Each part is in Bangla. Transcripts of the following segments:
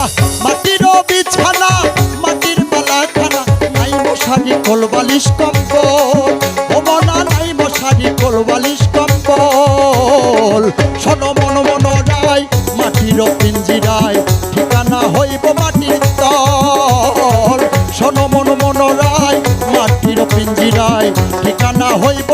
মাটির বিছানা, মাটির মালা খানা নাই মশারি কোলবালিশ কম্বল। মনা, নাই মশারি কোলবালিশ কম্বল। শোনো, মন মন, রায়, মাটির পিঞ্জিরায়, ঠিকানা হইব মাটির তল। শোনো, মন মন, রায়, মাটির পিঞ্জিরায়, ঠিকানা হইব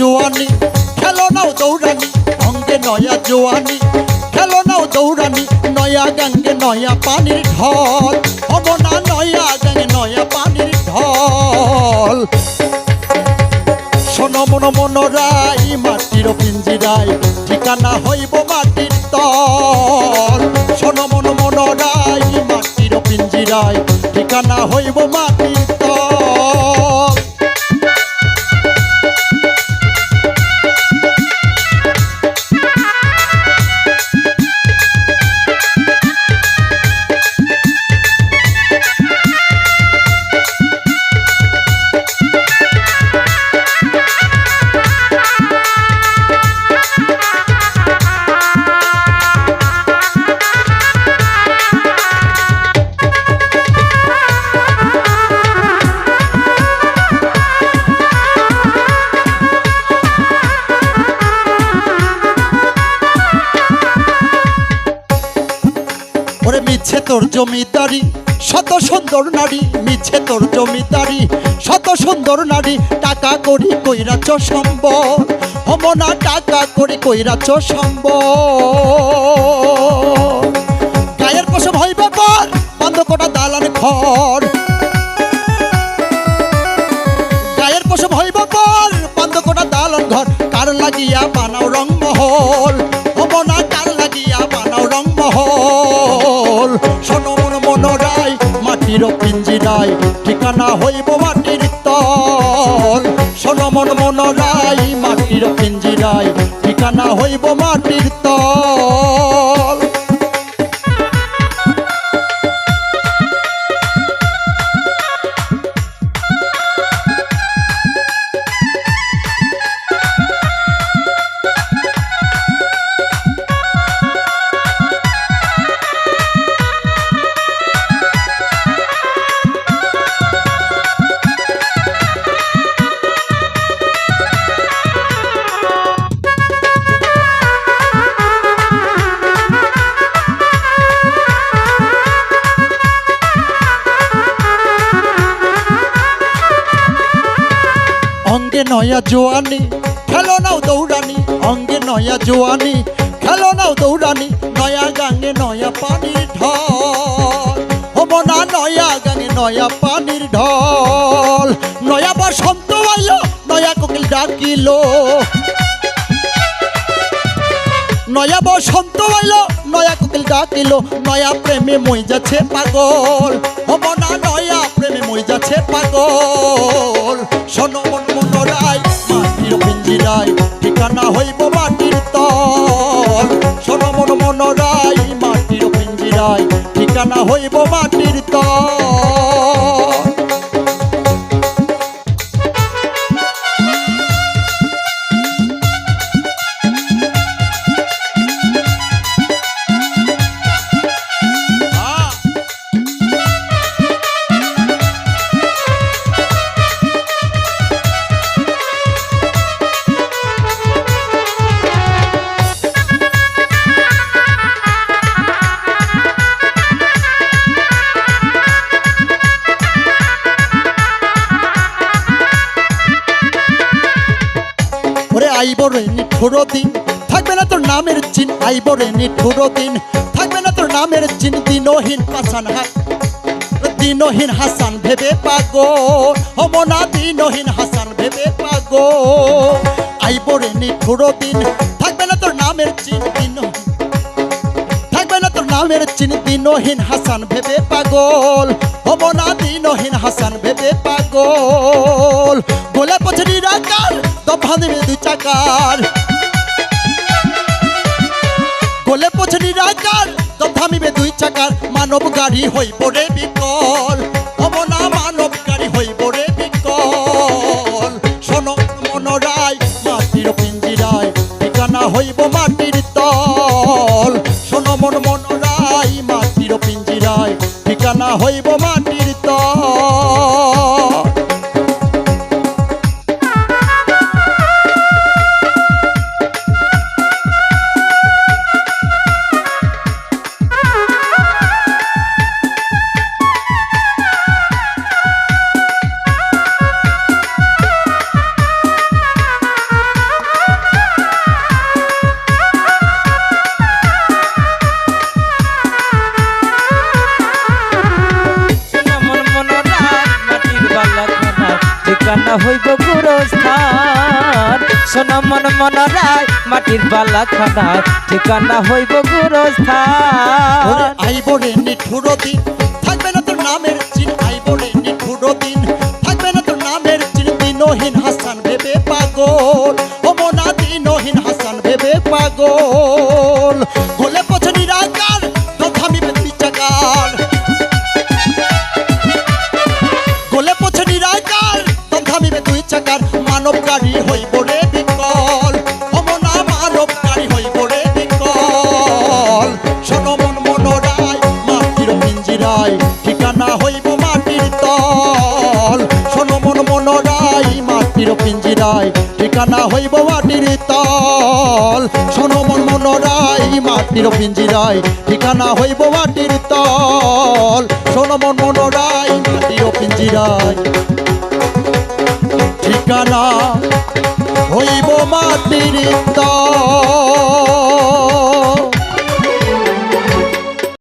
জোয়ানি, খেলো নাও দৌড়ানি, অঙ্গে নয়া জোয়ানি, খেলো নাও দৌড়ানি, নয়া গাঙ্গে নয়া পানির ঢল অমনা নয়া গাঙ্গে নয়া পানির ঢল। শোনো মন মন রাই মাটির পিঞ্জিরাই, ঠিকানা হইব তোর জমিদারি, শত সুন্দর নারী মিছে তোর জমিদারি, শত সুন্দর নারী টাকা করি কইরাচ সম্বল, হমনা টাকা করি কইরাচ সম্বল। গায়ের পশম হইবে পর বন্ধ কটা দালান ঘর। গায়ের পশম হইব পর বন্ধ কটা দালান ঘর। কার লাগিয়া বানাও রংমহল? মাটির নাই, ঠিকানা হইব মাটির তল। শোনো মন রায়, মাটির নাই, ঠিকানা হইব মাটির তল। অঙ্গে নয়া জোয়ানি খেলো নাও দৌড়ানি অঙ্গে নয়া জোয়ানি খেলো নাও দৌড়ানি নয়া গাঙ্গে নয়া পানির ঢল হব না নয়া গাঙ্গে নয়া পানির ঢল নয়া বসন্ত আইলো নয়া কোকিল ডাকিলো নয়া বসন্ত আইলো নয়া কোকিল ডাকিলো নয়া প্রেমে মই যাচ্ছে পাগল হব না নয়া প্রেমে মই যাচ্ছে পাগল শোনো মন মন রায় মাটির পিঞ্জিরায় ঠিকানা হইব মাটির তল। শোনো মন মন রায় মাটির পিঞ্জিরায় ঠিকানা হইব মাটির তল। নিঠুর দিন থাকবে না তোর নামের চিন আইব রে নিঠুর দিন থাকবে না তোর নামের চিন, দিনহীন পাশান দিনহীন হাসান ভেবে পাগো। হমনা দিনহীন হাসান ভেবে পাগো। আইবরে নিঠুরো দিন থাকবে না তোর নামের চিন নামের চিনতি নহীন হাসান, ভেবে পাগল। অমনাদি দিনহীন হাসান, ভেবে পাগল। বলে পছড়ি রাকার দফা দেবে দুই চাকার। গোলে পছড়ি রাকার থামিবে দুই চাকার। মানব গাড়ি হই পড়ে বিকল। হইব মাটির ঠিকানা হইব গুরস্থান। সোনা মন মনোরায় মাটির বালাখানা ঠিকানা হইব গুরস্থান। আইবরে নিঠুরো দিন থাকবে না তোর নামের চিন নিঠুরো মাটির পিঞ্জিরায়, ঠিকানা হইব মাটির তল। শোনো মন মনোরাই, মাটির পিঞ্জিরায়, ঠিকানা হইব মাটির তল। শোনো মন মনোরাই, মাটির পিঞ্জিরায়। ঠিকানা হইব মাটির তল।